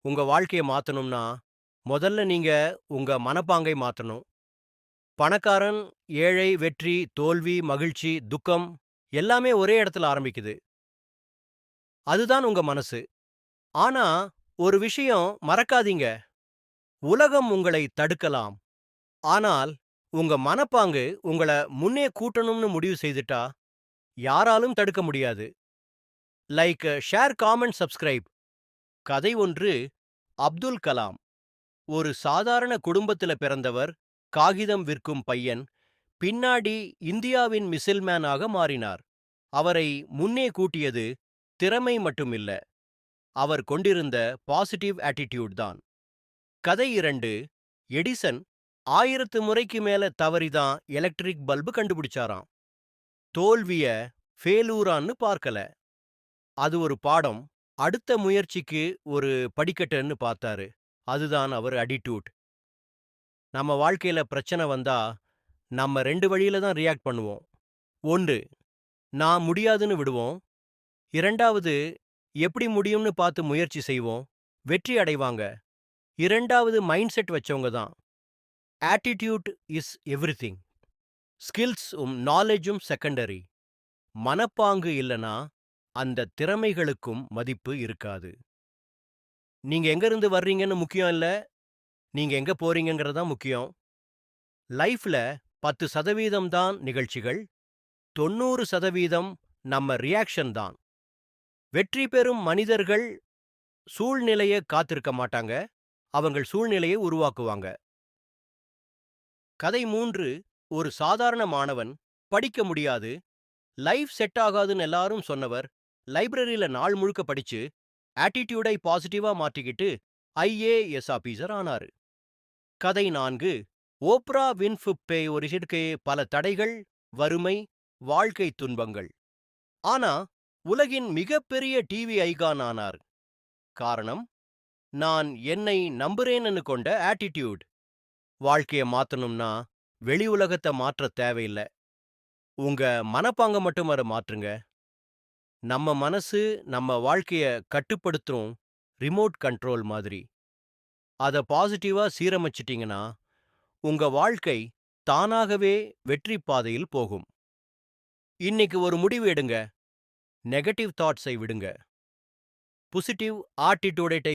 உங்க வாழ்க்கைய மாற்றணும்னா முதல்ல நீங்க உங்க மனப்பாங்கை மாற்றணும் பணக்காரன், ஏழை, வெற்றி, தோல்வி, மகிழ்ச்சி, துக்கம் எல்லாமே ஒரே இடத்துல ஆரம்பிக்குது. அதுதான் உங்க மனசு. ஆனா, ஒரு விஷயம் மறக்காதீங்க. உலகம் உங்களை தடுக்கலாம். ஆனால், உங்க மனப்பாங்கு உங்கள முன்னே கூட்டணும்னு முடிவு செய்துட்டா, யாராலும் தடுக்க முடியாது. Like, share, comment, subscribe. கதை ஒன்று அப்துல் கலாம். ஒரு சாதாரண குடும்பத்துல பிறந்தவர் காகிதம் விற்கும் பையன் பின்னாடி இந்தியாவின் மிசில்மேனாக மாறினார். அவரை முன்னே கூட்டியது திறமை மட்டுமில்ல அவர் கொண்டிருந்த பாசிட்டிவ் ஆட்டிடியூட் தான். கதை இரண்டு எடிசன் ஆயிரத்து முறைக்கு மேல தவறிதான் எலக்ட்ரிக் பல்பு கண்டுபிடிச்சாராம். தோல்விய ஃபேலூரான்னு பார்க்கல. அது ஒரு பாடம் அடுத்த முயற்சிக்கு ஒரு படிக்கட்டுன்னு பார்த்தாரு. அதுதான் அவர் அடிடியூட் நம்ம வாழ்க்கையில பிரச்சனை வந்தா நம்ம ரெண்டு வழியில தான் ரியாக்ட் பண்ணுவோம். ஒன்று நான் முடியாதுன்னு விடுவோம். இரண்டாவது எப்படி முடியும்னு பார்த்து முயற்சி செய்வோம். வெற்றி அடைவாங்க. இரண்டாவது மைண்ட் செட் வச்சவங்க தான். ஆட்டிடியூட் இஸ் எவ்ரிதிங் ஸ்கில்ஸும் நாலேஜும் செகண்டரி மனப்பாங்கு இல்லனா அந்த திறமைகளுக்கும் மதிப்பு இருக்காது. நீங்க எங்க இருந்து வர்றீங்கன்னு முக்கியம் இல்ல. நீங்க எங்க போறீங்கங்கிறது தான் முக்கியம். லைஃப்ல பத்து சதவீதம் தான் நிகழ்ச்சிகள் தொண்ணூறு சதவீதம் நம்ம ரியாக்ஷன் தான். வெற்றி பெறும் மனிதர்கள் சூழ்நிலையை காத்திருக்க மாட்டாங்க. அவங்கள் சூழ்நிலையை உருவாக்குவாங்க. கதை மூன்று ஒரு சாதாரண மாணவன் படிக்க முடியாது. லைஃப் செட் ஆகாதுன்னு எல்லாரும் சொன்னவர் லைப்ரரியில நாள் முழுக்க படிச்சு ஆட்டிடியூடை பாசிட்டிவா மாற்றிக்கிட்டு ஐஏஎஸ் ஆபீசர் ஆனாரு. கதை நான்கு ஓப்ரா வின்ஃபுப்பே ஒரு சிற்கே பல தடைகள் வறுமை வாழ்க்கை துன்பங்கள். ஆனா உலகின் மிகப்பெரிய டிவி ஐகான் ஆனார். காரணம் நான் என்னை நம்புறேன்னு கொண்ட ஆட்டிடியூட் வாழ்க்கைய மாத்தணும்னா வெளி உலகத்தை மாற்ற தேவையில்லை. உங்க மனப்பாங்க மட்டும் அதை மாற்றுங்க. நம்ம மனசு நம்ம வாழ்க்கைய கட்டுப்படுத்துறோம் ரிமோட் கண்ட்ரோல் மாதிரி. அத பாசிட்டிவா சீரமைச்சிட்டீங்கன்னா உங்க வாழ்க்கை தானாகவே வெற்றி பாதையில் போகும். இன்னைக்கு ஒரு முடிவு எடுங்க. நெகட்டிவ் தாட்ஸை விடுங்க. பொசிட்டிவ் ஆட்டிடியூடை